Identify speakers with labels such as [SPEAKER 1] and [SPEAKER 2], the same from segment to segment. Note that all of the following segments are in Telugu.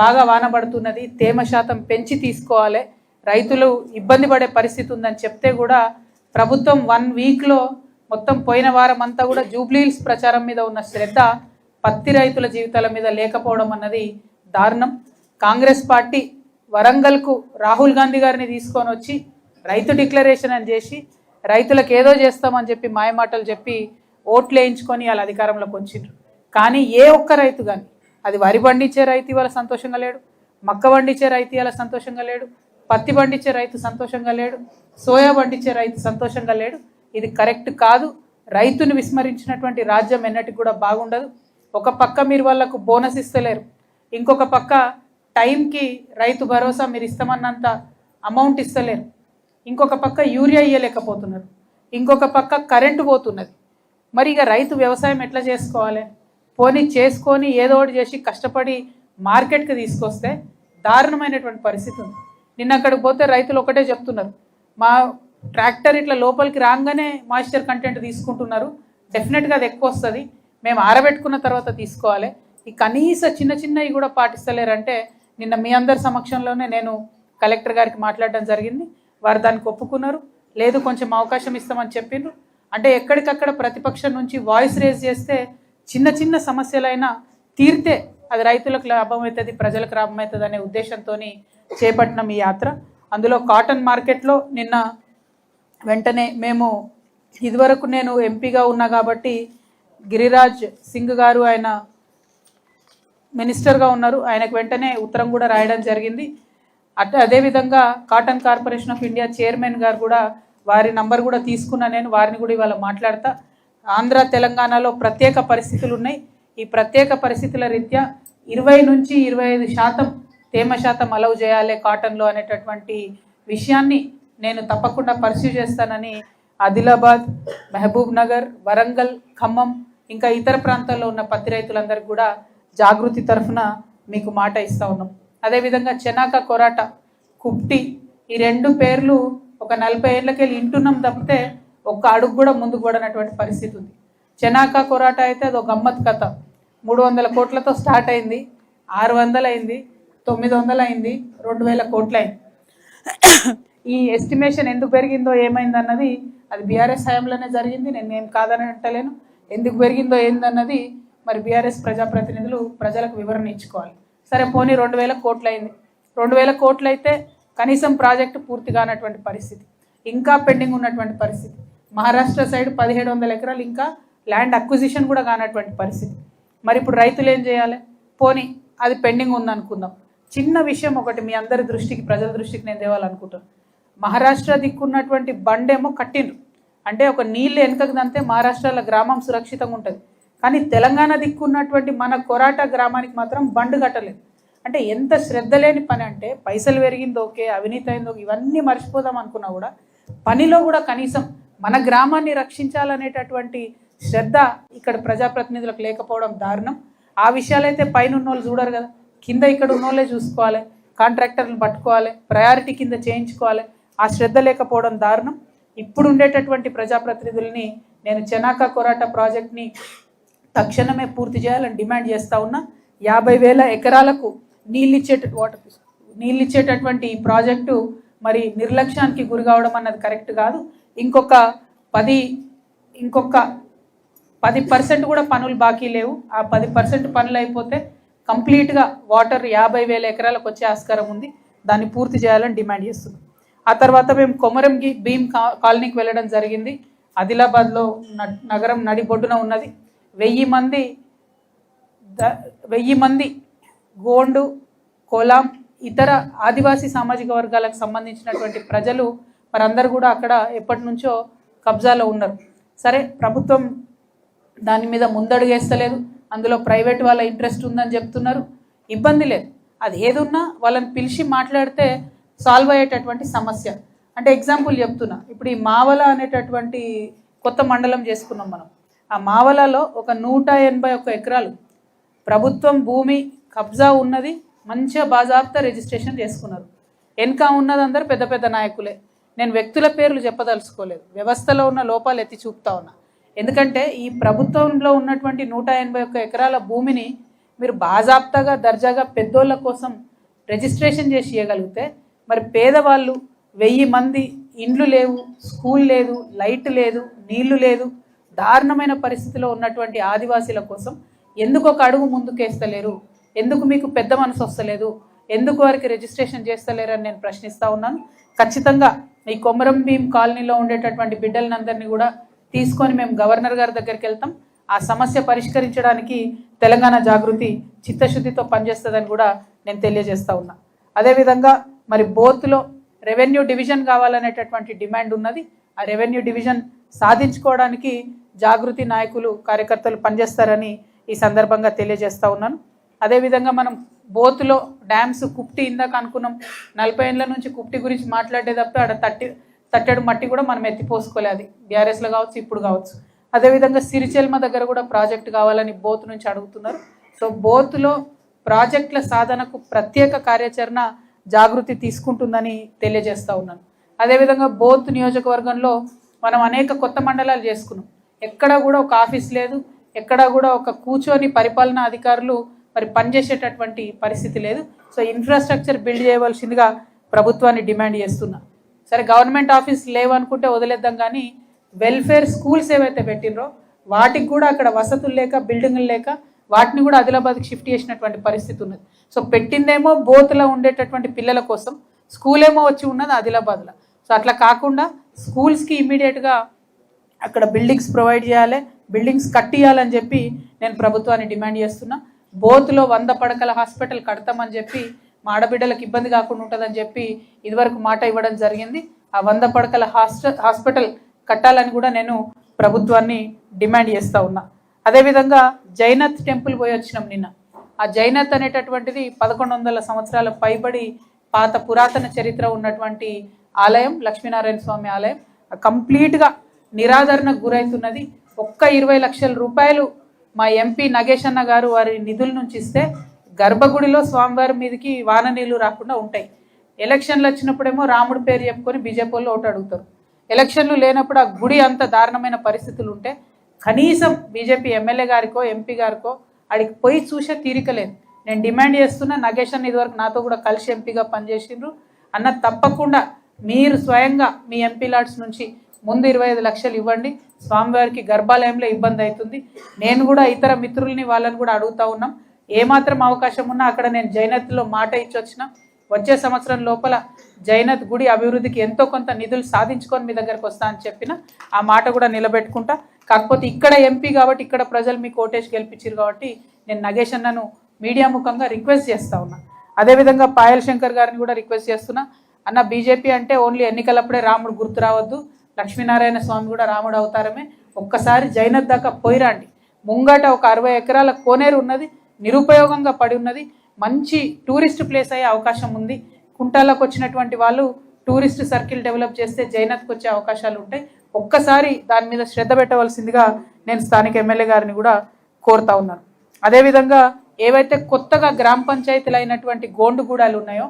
[SPEAKER 1] బాగా వానబడుతున్నది తేమ శాతం పెంచి తీసుకోవాలి. రైతులు ఇబ్బంది పడే పరిస్థితి ఉందని చెప్తే కూడా ప్రభుత్వం వన్ వీక్లో మొత్తం పోయిన వారం అంతా కూడా జూబ్లీహిల్స్ ప్రచారం మీద ఉన్న శ్రద్ధ పత్తి రైతుల జీవితాల మీద లేకపోవడం అన్నది దారుణం. కాంగ్రెస్ పార్టీ వరంగల్కు రాహుల్ గాంధీ గారిని తీసుకొని వచ్చి రైతు డిక్లరేషన్ అని చేసి రైతులకు ఏదో చేస్తామని చెప్పి మాయమాటలు చెప్పి ఓట్లు వేయించుకొని వాళ్ళ అధికారంలోకి వచ్చిండ్రు. కానీ ఏ ఒక్క రైతు కానీ అది వరి పండించే రైతు ఇవాళ సంతోషంగా లేడు. మక్క పండించే రైతు ఇవాళ సంతోషంగా లేడు. పత్తి పండించే రైతు సంతోషంగా లేడు. సోయా పండించే రైతు సంతోషంగా లేడు. ఇది కరెక్ట్ కాదు. రైతుని విస్మరించినటువంటి రాజ్యం ఎన్నటికి కూడా బాగుండదు. ఒక పక్క మీరు వాళ్ళకు బోనస్ ఇస్తలేరు. ఇంకొక పక్క టైంకి రైతు భరోసా మీరు ఇస్తామన్నంత అమౌంట్ ఇస్తలేరు. ఇంకొక పక్క యూరియా ఇయ్యలేకపోతున్నారు. ఇంకొక పక్క కరెంటు పోతున్నది. మరి ఇక రైతు వ్యవసాయం ఎట్లా చేసుకోవాలి? పోనీ చేసుకొని ఏదో ఒకటి చేసి కష్టపడి మార్కెట్కి తీసుకొస్తే దారుణమైనటువంటి పరిస్థితి ఉంది. నిన్న అక్కడికి పోతే రైతులు ఒకటే చెప్తున్నారు. మా ట్రాక్టర్ ఇట్లా లోపలికి రాగానే మాయిశ్చర్ కంటెంట్ తీసుకుంటున్నారు. డెఫినెట్గా అది ఎక్కువ వస్తుంది. మేము ఆరబెట్టుకున్న తర్వాత తీసుకోవాలి. ఈ కనీస చిన్న చిన్నవి కూడా పాటిస్తలేరంటే నిన్న మీ అందరి సమక్షంలోనే నేను కలెక్టర్ గారికి మాట్లాడడం జరిగింది. వారు దానికి ఒప్పుకున్నారు. లేదు కొంచెం అవకాశం ఇస్తామని చెప్పిండ్రు. అంటే ఎక్కడికక్కడ ప్రతిపక్షం నుంచి వాయిస్ రేజ్ చేస్తే చిన్న చిన్న సమస్యలైనా తీరితే అది రైతులకు లాభం అవుతుంది ప్రజలకు లాభం అవుతుంది అనే ఉద్దేశంతో చేపట్టిన ఈ యాత్ర. అందులో కాటన్ మార్కెట్లో నిన్న వెంటనే మేము ఇదివరకు నేను ఎంపీగా ఉన్నా కాబట్టి గిరిరాజ్ సింగ్ గారు ఆయన మినిస్టర్గా ఉన్నారు. ఆయనకు వెంటనే ఉత్తరం కూడా రాయడం జరిగింది. అట్ అదేవిధంగా cotton corporation of India chairman గారు కూడా వారి నంబర్ కూడా తీసుకున్నా నేను వారిని కూడా ఇవాళ మాట్లాడతా. ఆంధ్ర తెలంగాణలో ప్రత్యేక పరిస్థితులు ఉన్నాయి ఈ ప్రత్యేక పరిస్థితుల రీత్యా ఇరవై నుంచి ఇరవై ఐదు శాతం తేమ శాతం అలౌ చేయాలి కాటన్లో అనేటటువంటి విషయాన్ని నేను తప్పకుండా పర్సూ చేస్తానని ఆదిలాబాద్ మహబూబ్ నగర్ వరంగల్ ఖమ్మం ఇంకా ఇతర ప్రాంతాల్లో ఉన్న పత్తి రైతులందరికీ కూడా జాగృతి తరఫున మీకు మాట ఇస్తా ఉన్నాం. అదేవిధంగా చెనాక కొరాట కుప్టి ఈ రెండు పేర్లు ఒక నలభై ఏళ్ళకెళ్ళి ఇంటున్నాం తప్పితే ఒక్క అడుగు కూడా ముందుకు పడనటువంటి పరిస్థితి ఉంది. చెనాకా కొరాట అయితే అది ఒక గమ్మత్ కథ. మూడు వందల కోట్లతో స్టార్ట్ అయింది ఆరు వందలు అయింది తొమ్మిది వందలు అయింది రెండు వేల కోట్లు అయింది. ఈ ఎస్టిమేషన్ ఎందుకు పెరిగిందో ఏమైందన్నది అది బీఆర్ఎస్ హయాంలోనే జరిగింది నేను ఏం కాదని అంటలేను. ఎందుకు పెరిగిందో ఏందన్నది మరి బీఆర్ఎస్ ప్రజాప్రతినిధులు ప్రజలకు వివరణ ఇచ్చుకోవాలి. సరే పోనీ రెండు వేల కోట్లు అయింది రెండు వేల కోట్లు అయితే కనీసం ప్రాజెక్టు పూర్తి కానటువంటి పరిస్థితి ఇంకా పెండింగ్ ఉన్నటువంటి పరిస్థితి. మహారాష్ట్ర సైడ్ పదిహేడు వందల ఎకరాలు ఇంకా ల్యాండ్ అక్విజిషన్ కూడా కానటువంటి పరిస్థితి. మరి ఇప్పుడు రైతులు ఏం చేయాలి? పోనీ అది పెండింగ్ ఉందనుకుందాం. చిన్న విషయం ఒకటి మీ అందరి దృష్టికి ప్రజల దృష్టికి నేను తేవాలనుకుంటాను మహారాష్ట్ర దిక్కున్నటువంటి బండేమో కట్టిండ్రు. అంటే ఒక నీళ్ళు వెనుకకు దంతే మహారాష్ట్రలో గ్రామం సురక్షితంగా ఉంటుంది. కానీ తెలంగాణ దిక్కున్నటువంటి మన కొరాట గ్రామానికి మాత్రం బండ్ కట్టలేదు. అంటే ఎంత శ్రద్ధ లేని పని అంటే పైసలు పెరిగిందో ఓకే అవినీతి అయిందో ఇవన్నీ మర్చిపోదాం అనుకున్నా కూడా పనిలో కూడా కనీసం మన గ్రామాన్ని రక్షించాలనేటటువంటి శ్రద్ధ ఇక్కడ ప్రజాప్రతినిధులకు లేకపోవడం దారుణం. ఆ విషయాలైతే పైన ఉన్నోళ్ళు చూడరు కదా. కింద ఇక్కడ ఉన్నోళ్ళే చూసుకోవాలి. కాంట్రాక్టర్లు పట్టుకోవాలి. ప్రయారిటీ కింద చేయించుకోవాలి. ఆ శ్రద్ధ లేకపోవడం దారుణం. ఇప్పుడు ఉండేటటువంటి ప్రజాప్రతినిధుల్ని నేను చెనాక కొరాట ప్రాజెక్ట్ని తక్షణమే పూర్తి చేయాలని డిమాండ్ చేస్తూ ఉన్నా. యాభై వేల ఎకరాలకు నీళ్ళిచ్చే వాటర్ నీళ్ళిచ్చేటటువంటి ఈ ప్రాజెక్టు మరి నిర్లక్ష్యానికి గురి కావడం అన్నది కరెక్ట్ కాదు. ఇంకొక పది ఇంకొక పది పర్సెంట్ కూడా పనులు బాకీ లేవు. ఆ పది పర్సెంట్ పనులు అయిపోతే కంప్లీట్గా వాటర్ యాభై వేల ఎకరాలకు వచ్చే ఆస్కారం ఉంది. దాన్ని పూర్తి చేయాలని డిమాండ్ చేస్తున్నాం. ఆ తర్వాత మేము కొమరంకి భీమ్ కా- కాలనీకి వెళ్ళడం జరిగింది. ఆదిలాబాద్లో న- నగరం నడిబొడ్డున ఉన్నది. వెయ్యి మంది వెయ్యి మంది గోండు కోలాం ఇతర ఆదివాసీ సామాజిక వర్గాలకు సంబంధించినటువంటి ప్రజలు మరందరూ కూడా అక్కడ ఎప్పటి నుంచో కబ్జాలో ఉన్నారు. సరే ప్రభుత్వం దాని మీద ముందడుగేస్తలేదు. అందులో ప్రైవేట్ వాళ్ళ ఇంట్రెస్ట్ ఉందని చెప్తున్నారు. ఇబ్బంది లేదు. అది ఏదున్నా వాళ్ళని పిలిచి మాట్లాడితే సాల్వ్ అయ్యేటటువంటి సమస్య. అంటే ఎగ్జాంపుల్ చెప్తున్నా. ఇప్పుడు ఈ మావల అనేటటువంటి కొత్త మండలం చేసుకున్నాం మనం. ఆ మావలలో ఒక నూట ఎనభై ఒక్క ఎకరాలు ప్రభుత్వం భూమి కబ్జా ఉన్నది మంచిగా బాజాబ్తా రిజిస్ట్రేషన్ చేసుకున్నారు. వెనక ఉన్నది అందరు పెద్ద పెద్ద నాయకులే. నేను వ్యక్తుల పేర్లు చెప్పదలుచుకోలేదు. వ్యవస్థలో ఉన్న లోపాలు ఎత్తి చూపుతా ఉన్నా. ఎందుకంటే ఈ ప్రభుత్వంలో ఉన్నటువంటి నూట ఎనభై ఒక్క ఎకరాల భూమిని మీరు బాజాప్తాగా దర్జాగా పెద్దోళ్ళ కోసం రిజిస్ట్రేషన్ చేసి ఇవ్వగలిగితే మరి పేదవాళ్ళు వెయ్యి మంది ఇండ్లు లేవు స్కూల్ లేదు లైట్ లేదు నీళ్ళు లేదు దారుణమైన పరిస్థితిలో ఉన్నటువంటి ఆదివాసీల కోసం ఎందుకు ఒక అడుగు ముందుకేస్తలేరు? ఎందుకు మీకు పెద్ద మనసు వస్తలేదు? ఎందుకు వారికి రిజిస్ట్రేషన్ చేస్తలేరు అని నేను ప్రశ్నిస్తూ ఉన్నాను. ఖచ్చితంగా ఈ కొమరం భీం కాలనీలో ఉండేటటువంటి బిడ్డలందరినీ కూడా తీసుకొని మేము గవర్నర్ గారి దగ్గరికి వెళ్తాం. ఆ సమస్య పరిష్కరించడానికి తెలంగాణ జాగృతి చిత్తశుద్ధితో పనిచేస్తుందని కూడా నేను తెలియజేస్తూ ఉన్నా. అదేవిధంగా మరి బోత్లో రెవెన్యూ డివిజన్ కావాలనేటటువంటి డిమాండ్ ఉన్నది. ఆ రెవెన్యూ డివిజన్ సాధించుకోవడానికి జాగృతి నాయకులు కార్యకర్తలు పనిచేస్తారని ఈ సందర్భంగా తెలియజేస్తూ ఉన్నాను. అదేవిధంగా మనం బోత్లో డ్యామ్స్ కుప్టి ఇందాక అనుకున్నాం. నలభై ఏళ్ళ నుంచి కుప్టి గురించి మాట్లాడే తప్ప ఆడ తట్టి తట్టెడు మట్టి కూడా మనం ఎత్తిపోసుకోలే అది. బీఆర్ఎస్లో కావచ్చు ఇప్పుడు కావచ్చు. అదేవిధంగా సిరిచెల్మ దగ్గర కూడా ప్రాజెక్ట్ కావాలని బోత్ నుంచి అడుగుతున్నారు. సో బోత్లో ప్రాజెక్టుల సాధనకు ప్రత్యేక కార్యాచరణ జాగృతి తీసుకుంటుందని తెలియజేస్తూ ఉన్నాను. అదేవిధంగా బోత్ నియోజకవర్గంలో మనం అనేక కొత్త మండలాలు చేసుకున్నాం. ఎక్కడ కూడా ఒక ఆఫీస్ లేదు. ఎక్కడ కూడా ఒక కూర్చొని పరిపాలనా అధికారులు మరి పనిచేసేటటువంటి పరిస్థితి లేదు. సో ఇన్ఫ్రాస్ట్రక్చర్ బిల్డ్ చేయవలసిందిగా ప్రభుత్వాన్ని డిమాండ్ చేస్తున్నా. సరే గవర్నమెంట్ ఆఫీస్ లేవనుకుంటే వదిలేద్దాం కానీ వెల్ఫేర్ స్కూల్స్ ఏవైతే పెట్టినరో వాటికి కూడా అక్కడ వసతులు లేక బిల్డింగులు లేక వాటిని కూడా ఆదిలాబాద్కి షిఫ్ట్ చేసినటువంటి పరిస్థితి ఉన్నది. సో పెట్టిందేమో బోత్లో ఉండేటటువంటి పిల్లల కోసం స్కూల్ ఏమో వచ్చి ఉన్నది ఆదిలాబాద్లో. సో అట్లా కాకుండా స్కూల్స్కి ఇమీడియట్గా అక్కడ బిల్డింగ్స్ ప్రొవైడ్ చేయాలి బిల్డింగ్స్ కట్టియాలని చెప్పి నేను ప్రభుత్వాన్ని డిమాండ్ చేస్తున్నా. బోత్లో వంద పడకల హాస్పిటల్ కడతామని చెప్పి మా ఆడబిడ్డలకు ఇబ్బంది కాకుండా ఉంటుందని చెప్పి ఇదివరకు మాట ఇవ్వడం జరిగింది. ఆ వంద పడకల హాస్పిటల్ కట్టాలని కూడా నేను ప్రభుత్వాన్ని డిమాండ్ చేస్తూ ఉన్నా. అదేవిధంగా జైనత్ టెంపుల్ పోయి వచ్చినాం నిన్న. ఆ జైనత్ అనేటటువంటిది పదకొండు వందల సంవత్సరాల పైబడి పాత పురాతన చరిత్ర ఉన్నటువంటి ఆలయం లక్ష్మీనారాయణ స్వామి ఆలయం. కంప్లీట్గా నిరాదరణకు గురవుతున్నది ఒక్క ఇరవై లక్షల రూపాయలు మా ఎంపీ నగేష్ అన్న గారు వారి నిధుల నుంచి ఇస్తే గర్భగుడిలో స్వామివారి మీదకి వాన నీళ్ళు రాకుండా ఉంటాయి. ఎలక్షన్లు వచ్చినప్పుడేమో రాముడి పేరు చెప్పుకొని బీజేపీ వాళ్ళు ఓటు అడుగుతారు. ఎలక్షన్లు లేనప్పుడు ఆ గుడి అంత దారుణమైన పరిస్థితులు ఉంటే కనీసం బీజేపీ ఎమ్మెల్యే గారికో ఎంపీ గారికో అడిగి పోయి చూసే తీరిక లేదు. నేను డిమాండ్ చేస్తున్నా నగేష్ అన్న ఇదివరకు నాతో కూడా కలిసి ఎంపీగా పనిచేసిండ్రు. అన్న తప్పకుండా మీరు స్వయంగా మీ ఎంపీ లాడ్స్ నుంచి ముందు ఇరవై ఐదు లక్షలు ఇవ్వండి. స్వామివారికి గర్భాలయంలో ఇబ్బంది అవుతుంది. నేను కూడా ఇతర మిత్రుల్ని వాళ్ళని కూడా అడుగుతా ఉన్నాం. ఏమాత్రం అవకాశం ఉన్నా అక్కడ నేను జైనత్లో మాట ఇచ్చి వచ్చిన. వచ్చే సంవత్సరం లోపల జైనత్ గుడి అభివృద్ధికి ఎంతో కొంత నిధులు సాధించుకొని మీ దగ్గరకు వస్తా అని చెప్పిన. ఆ మాట కూడా నిలబెట్టుకుంటా. కాకపోతే ఇక్కడ ఎంపీ కాబట్టి ఇక్కడ ప్రజలు మీకు ఓటేసి గెలిపించారు కాబట్టి నేను నగేష్ అన్నను మీడియా ముఖంగా రిక్వెస్ట్ చేస్తా ఉన్నా. అదేవిధంగా పాయల్ శంకర్ గారిని కూడా రిక్వెస్ట్ చేస్తున్నా. అన్న బీజేపీ అంటే ఓన్లీ ఎన్నికలప్పుడే రాముడు గుర్తు రావద్దు. లక్ష్మీనారాయణ స్వామి కూడా రాముడు అవతారమే. ఒక్కసారి జైనత్ దాకా పోయిరాండి. ముంగట ఒక అరవై ఎకరాల కోనేరు ఉన్నది నిరుపయోగంగా పడి ఉన్నది. మంచి టూరిస్ట్ ప్లేస్ అయ్యే అవకాశం ఉంది. కుంటాలకు వచ్చినటువంటి వాళ్ళు టూరిస్ట్ సర్కిల్ డెవలప్ చేస్తే జైనత్కి వచ్చే అవకాశాలు ఉంటాయి. ఒక్కసారి దాని మీద శ్రద్ధ పెట్టవలసిందిగా నేను స్థానిక ఎమ్మెల్యే గారిని కూడా కోరుతా ఉన్నాను. అదేవిధంగా ఏవైతే కొత్తగా గ్రామ పంచాయతీలు అయినటువంటి గోండుగూడాలు ఉన్నాయో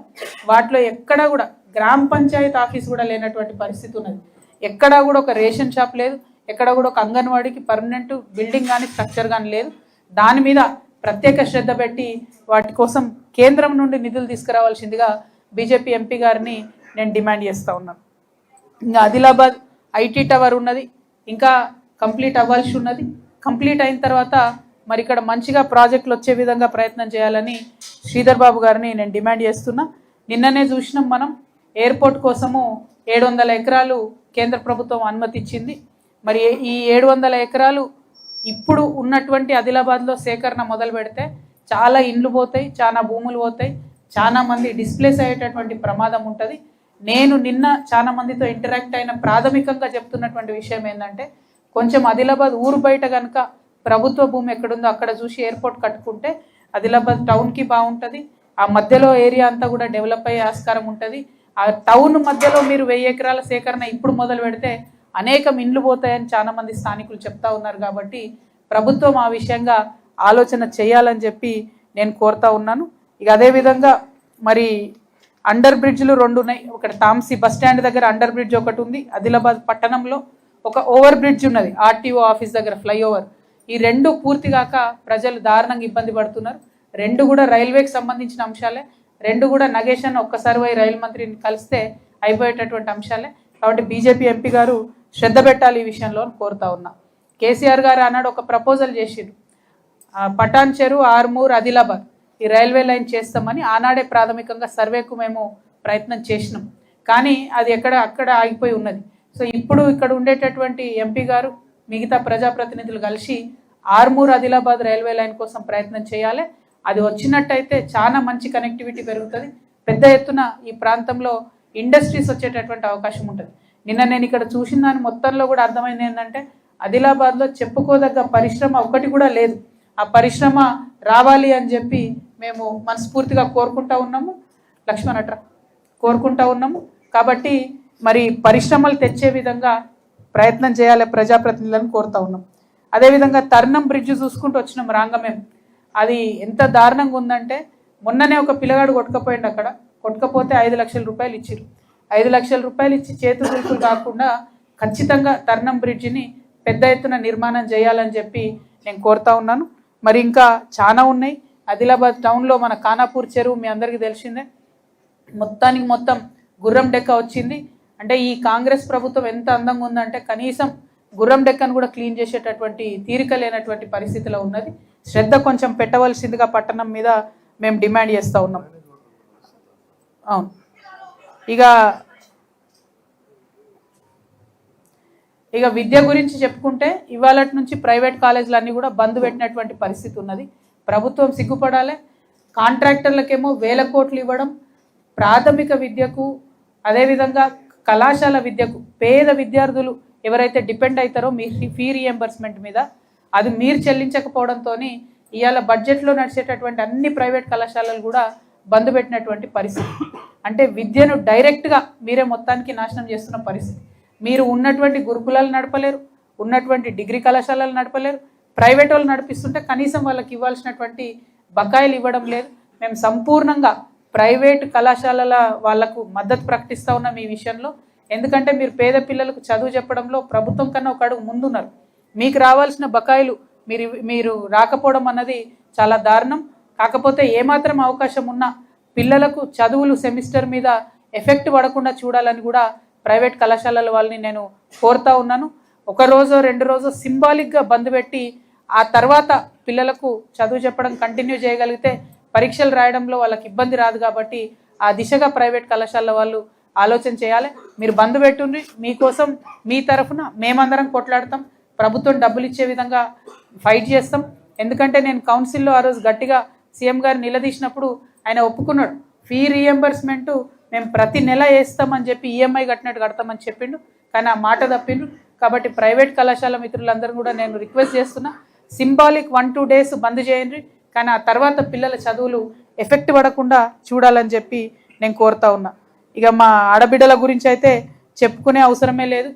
[SPEAKER 1] వాటిలో ఎక్కడ కూడా గ్రామ పంచాయతీ ఆఫీస్ కూడా లేనటువంటి పరిస్థితి ఉన్నది. ఎక్కడా కూడా ఒక రేషన్ షాప్ లేదు ఎక్కడ కూడా ఒక అంగన్వాడీకి పర్మనెంట్ బిల్డింగ్ కానీ స్ట్రక్చర్ కానీ లేదు. దాని మీద ప్రత్యేక శ్రద్ధ పెట్టి వాటి కోసం కేంద్రం నుండి నిధులు తీసుకురావాల్సిందిగా బీజేపీ ఎంపీ గారిని నేను డిమాండ్ చేస్తూ ఉన్నాను ఇంకా ఆదిలాబాద్ ఐటీ టవర్ ఉన్నది ఇంకా కంప్లీట్ అవ్వాల్సి ఉన్నది. కంప్లీట్ అయిన తర్వాత మరి ఇక్కడ మంచిగా ప్రాజెక్టులు వచ్చే విధంగా ప్రయత్నం చేయాలని శ్రీధర్ బాబు గారిని నేను డిమాండ్ చేస్తున్నా. నిన్ననే చూసినాం మనం ఎయిర్పోర్ట్ కోసము ఏడు వందల ఎకరాలు కేంద్ర ప్రభుత్వం అనుమతిచ్చింది. మరి ఈ ఏడు వందల ఎకరాలు ఇప్పుడు ఉన్నటువంటి ఆదిలాబాద్లో సేకరణ మొదలు పెడితే చాలా ఇండ్లు పోతాయి చాలా భూములు పోతాయి చాలా మంది డిస్ప్లేస్ అయ్యేటటువంటి ప్రమాదం ఉంటుంది. నేను నిన్న చాలా మందితో ఇంటరాక్ట్ అయిన ప్రాథమికంగా చెప్తున్నటువంటి విషయం ఏంటంటే కొంచెం ఆదిలాబాద్ ఊరు బయట కనుక ప్రభుత్వ భూమి ఎక్కడుందో అక్కడ చూసి ఎయిర్పోర్ట్ కట్టుకుంటే ఆదిలాబాద్ టౌన్కి బాగుంటుంది. ఆ మధ్యలో ఏరియా అంతా కూడా డెవలప్ అయ్యే ఆస్కారం ఉంటుంది. ఆ టౌన్ మధ్యలో మీరు వెయ్యి ఎకరాల సేకరణ ఇప్పుడు మొదలు పెడితే అనేకం ఇండ్లు పోతాయని చాలామంది స్థానికులు చెప్తా ఉన్నారు కాబట్టి ప్రభుత్వం ఆ విషయంగా ఆలోచన చేయాలని చెప్పి నేను కోరుతా ఉన్నాను. ఇక అదేవిధంగా మరి అండర్ బ్రిడ్జ్లు రెండు ఉన్నాయి. ఒకటి తాంసీ బస్ స్టాండ్ దగ్గర అండర్ బ్రిడ్జ్ ఒకటి ఉంది. ఆదిలాబాద్ పట్టణంలో ఒక ఓవర్ బ్రిడ్జ్ ఉన్నది. ఆర్టీఓ ఆఫీస్ దగ్గర ఫ్లైఓవర్. ఈ రెండు పూర్తిగాక ప్రజలు దారుణంగా ఇబ్బంది పడుతున్నారు. రెండు కూడా రైల్వేకి సంబంధించిన అంశాలే. రెండు కూడా నగేష్ ఒక్కసారి పోయి రైలు మంత్రిని కలిస్తే అయిపోయేటటువంటి అంశాలే. కాబట్టి బీజేపీ ఎంపీ గారు శ్రద్ధ పెట్టాలి ఈ విషయంలో కోరుతా ఉన్నా. కేసీఆర్ గారు అన్నాడు ఒక ప్రపోజల్ చేసిండు. పటాన్ చెరు ఆర్మూర్ ఆదిలాబాద్ ఈ రైల్వే లైన్ చేస్తామని ఆనాడే ప్రాథమికంగా సర్వేకు మేము ప్రయత్నం చేసినాం. కానీ అది ఎక్కడ అక్కడ ఆగిపోయి ఉన్నది. సో ఇప్పుడు ఇక్కడ ఉండేటటువంటి ఎంపీ గారు మిగతా ప్రజాప్రతినిధులు కలిసి ఆర్మూర్ ఆదిలాబాద్ రైల్వే లైన్ కోసం ప్రయత్నం చేయాలి. అది వచ్చినట్టయితే చాలా మంచి కనెక్టివిటీ పెరుగుతుంది. పెద్ద ఎత్తున ఈ ప్రాంతంలో ఇండస్ట్రీస్ వచ్చేటటువంటి అవకాశం ఉంటుంది. నిన్న నేను ఇక్కడ చూసిన దాని మొత్తంలో కూడా అర్థమైంది ఏంటంటే ఆదిలాబాద్లో చెప్పుకోదగ్గ పరిశ్రమ ఒకటి కూడా లేదు. ఆ పరిశ్రమ రావాలి అని చెప్పి మేము మనస్ఫూర్తిగా కోరుకుంటా ఉన్నాము. లక్ష్మణ్ అట్రా కోరుకుంటా ఉన్నాము. కాబట్టి మరి పరిశ్రమలు తెచ్చే విధంగా ప్రయత్నం చేయాలి ప్రజాప్రతినిధులను కోరుతా ఉన్నాం. అదేవిధంగా తర్ణం బ్రిడ్జ్ చూసుకుంటూ వచ్చినాం రాంగమేం. అది ఎంత దారుణంగా ఉందంటే మొన్ననే ఒక పిల్లగాడు కొట్టుకపోయిండు అక్కడ. కొట్టుకపోతే ఐదు లక్షల రూపాయలు ఇచ్చిరు ఐదు లక్షల రూపాయలు ఇచ్చి చేతి దులుపులు కాకుండా ఖచ్చితంగా తర్ణం బ్రిడ్జిని పెద్ద ఎత్తున నిర్మాణం చేయాలని చెప్పి నేను కోరుతా ఉన్నాను. మరి ఇంకా చాలా ఉన్నాయి. ఆదిలాబాద్ టౌన్లో మన ఖానాపూర్ చెరువు మీ అందరికీ తెలిసిందే. మొత్తానికి మొత్తం గుర్రం డెక్క వచ్చింది. అంటే ఈ కాంగ్రెస్ ప్రభుత్వం ఎంత అందంగా ఉందంటే కనీసం గుర్రం డెక్కను కూడా క్లీన్ చేసేటటువంటి తీరిక లేనటువంటి పరిస్థితిలో ఉన్నది. శ్రద్ధ కొంచెం పెట్టవలసిందిగా పట్టణం మీద మేము డిమాండ్ చేస్తూ ఉన్నాం. అవును. ఇక ఇక విద్య గురించి చెప్పుకుంటే ఇవాళ నుంచి ప్రైవేట్ కాలేజీలన్నీ కూడా బంద్ పెట్టినటువంటి పరిస్థితి ఉన్నది. ప్రభుత్వం సిగ్గుపడాలి. కాంట్రాక్టర్లకేమో వేల కోట్లు ఇవ్వడం ప్రాథమిక విద్యకు అదేవిధంగా కళాశాల విద్యకు పేద విద్యార్థులు ఎవరైతే డిపెండ్ అవుతారో మీ ఫీ రియంబర్స్మెంట్ మీద అది మీరు చెల్లించకపోవడంతో ఇవాళ బడ్జెట్లో నడిచేటటువంటి అన్ని ప్రైవేట్ కళాశాలలు కూడా బంద్ పెట్టినటువంటి పరిస్థితి. అంటే విద్యను డైరెక్ట్గా మీరే మొత్తానికి నాశనం చేస్తున్న పరిస్థితి. మీరు ఉన్నటువంటి గురుకులాలు నడపలేరు ఉన్నటువంటి డిగ్రీ కళాశాలలు నడపలేరు ప్రైవేట్ వాళ్ళు నడిపిస్తుంటే కనీసం వాళ్ళకి ఇవ్వాల్సినటువంటి బకాయిలు ఇవ్వడం లేదు. మేము సంపూర్ణంగా ప్రైవేట్ కళాశాలల వాళ్ళకు మద్దతు ప్రకటిస్తూ ఉన్నాం ఈ విషయంలో. ఎందుకంటే మీరు పేద పిల్లలకు చదువు చెప్పడంలో ప్రభుత్వం కన్నా ఒక అడుగు ముందున్నారు. మీకు రావాల్సిన బకాయిలు మీరు మీరు రాకపోవడం అన్నది చాలా దారుణం. కాకపోతే ఏమాత్రం అవకాశం ఉన్నా పిల్లలకు చదువులు సెమిస్టర్ మీద ఎఫెక్ట్ పడకుండా చూడాలని కూడా ప్రైవేట్ కళాశాలల వాళ్ళని నేను కోరుతా ఉన్నాను. ఒక రోజు రెండు రోజు సింబాలిక్గా బంద్ పెట్టి ఆ తర్వాత పిల్లలకు చదువు చెప్పడం కంటిన్యూ చేయగలిగితే పరీక్షలు రాయడంలో వాళ్ళకి ఇబ్బంది రాదు కాబట్టి ఆ దిశగా ప్రైవేట్ కళాశాల వాళ్ళు ఆలోచన చేయాలి. మీరు బంద్ పెట్టుండ్రి. మీకోసం మీ తరఫున మేమందరం కొట్లాడతాం. ప్రభుత్వం డబ్బులు ఇచ్చే విధంగా ఫైట్ చేస్తాం. ఎందుకంటే నేను కౌన్సిల్లో ఆ రోజు గట్టిగా సీఎం గారు నిలదీసినప్పుడు ఆయన ఒప్పుకున్నాడు. ఫీ రియంబర్స్మెంట్ మేము ప్రతి నెల వేస్తామని చెప్పి ఈఎంఐ కట్టినట్టు కడతామని చెప్పిండు. కానీ ఆ మాట తప్పిండు. కాబట్టి ప్రైవేట్ కళాశాల మిత్రులందరూ కూడా నేను రిక్వెస్ట్ చేస్తున్నా. Symbolic one two days bandh చేయండి. కానీ ఆ తర్వాత పిల్లల చదువులు ఎఫెక్ట్ పడకుండా చూడాలని చెప్పి నేను కోరుతా ఉన్నా. ఇక మా ఆడబిడ్డల గురించి అయితే చెప్పుకునే అవసరమే లేదు.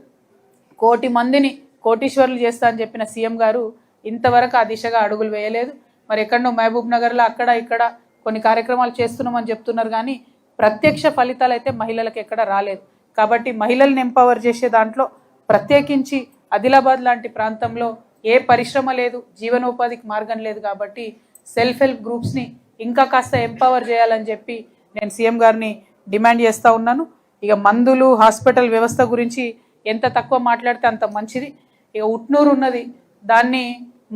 [SPEAKER 1] కోటి మందిని కోటీశ్వరులు చేస్తా అని చెప్పిన సీఎం గారు ఇంతవరకు ఆ దిశగా అడుగులు వేయలేదు. మరి ఎక్కడనో మహబూబ్ నగర్లో అక్కడ ఇక్కడ కొన్ని కార్యక్రమాలు చేస్తున్నామని చెప్తున్నారు కానీ ప్రత్యక్ష ఫలితాలు అయితే మహిళలకు ఎక్కడ రాలేదు. కాబట్టి మహిళల్ని ఎంపవర్ చేసే దాంట్లో ప్రత్యేకించి ఆదిలాబాద్ లాంటి ప్రాంతంలో ఏ పరిశ్రమ లేదు జీవనోపాధికి మార్గం లేదు కాబట్టి సెల్ఫ్ హెల్ప్ గ్రూప్స్ని ఇంకా కాస్త ఎంపవర్ చేయాలని చెప్పి నేను సీఎం గారిని డిమాండ్ చేస్తూ ఉన్నాను. ఇక మందులు హాస్పిటల్ వ్యవస్థ గురించి ఎంత తక్కువ మాట్లాడితే అంత మంచిది. ఇక ఉట్నూరు ఉన్నది. దాన్ని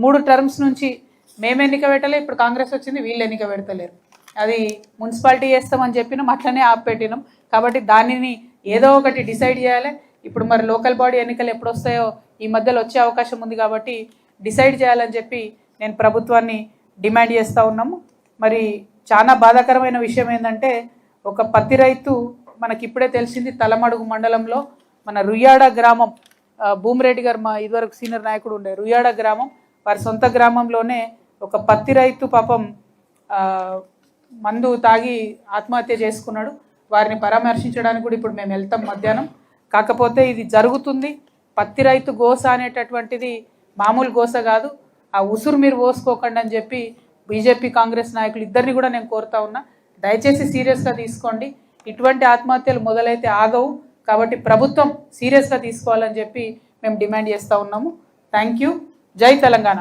[SPEAKER 1] మూడు టర్మ్స్ నుంచి మేము ఎన్నిక పెట్టలే ఇప్పుడు కాంగ్రెస్ వచ్చింది వీళ్ళు ఎన్నిక పెడతలేరు. అది మున్సిపాలిటీ చేస్తామని చెప్పినాం అట్లనే ఆపెట్టినాం కాబట్టి దానిని ఏదో ఒకటి డిసైడ్ చేయాలి. ఇప్పుడు మరి లోకల్ బాడీ ఎన్నికలు ఎప్పుడు వస్తాయో ఈ మధ్యలో వచ్చే అవకాశం ఉంది కాబట్టి డిసైడ్ చేయాలని చెప్పి నేను ప్రభుత్వాన్ని డిమాండ్ చేస్తూ ఉన్నాము. మరి చాలా బాధాకరమైన విషయం ఏంటంటే ఒక పత్తి రైతు మనకి ఇప్పుడే తెలిసింది తలమడుగు మండలంలో మన రుయ్యాడ గ్రామం భూమిరెడ్డి గారు మా ఇదివరకు సీనియర్ నాయకుడు ఉండే రుయాడ గ్రామం వారి సొంత గ్రామంలోనే ఒక పత్తి రైతు పాపం మందు తాగి ఆత్మహత్య చేసుకున్నాడు. వారిని పరామర్శించడానికి కూడా ఇప్పుడు మేము వెళ్తాం మధ్యాహ్నం. కాకపోతే ఇది జరుగుతుంది. పత్తి రైతు గోస అనేటటువంటిది మామూలు గోస కాదు. ఆ ఉసురు మీరు పోసుకోకండి అని చెప్పి బీజేపీ కాంగ్రెస్ నాయకులు ఇద్దరిని కూడా నేను కోరుతా ఉన్నా. దయచేసి సీరియస్గా తీసుకోండి. ఇటువంటి ఆత్మహత్యలు మొదలైతే ఆగవు. కాబట్టి ప్రభుత్వం సీరియస్గా తీసుకోవాలని చెప్పి మేము డిమాండ్ చేస్తూ ఉన్నాము. థ్యాంక్ యూ జై తెలంగాణ.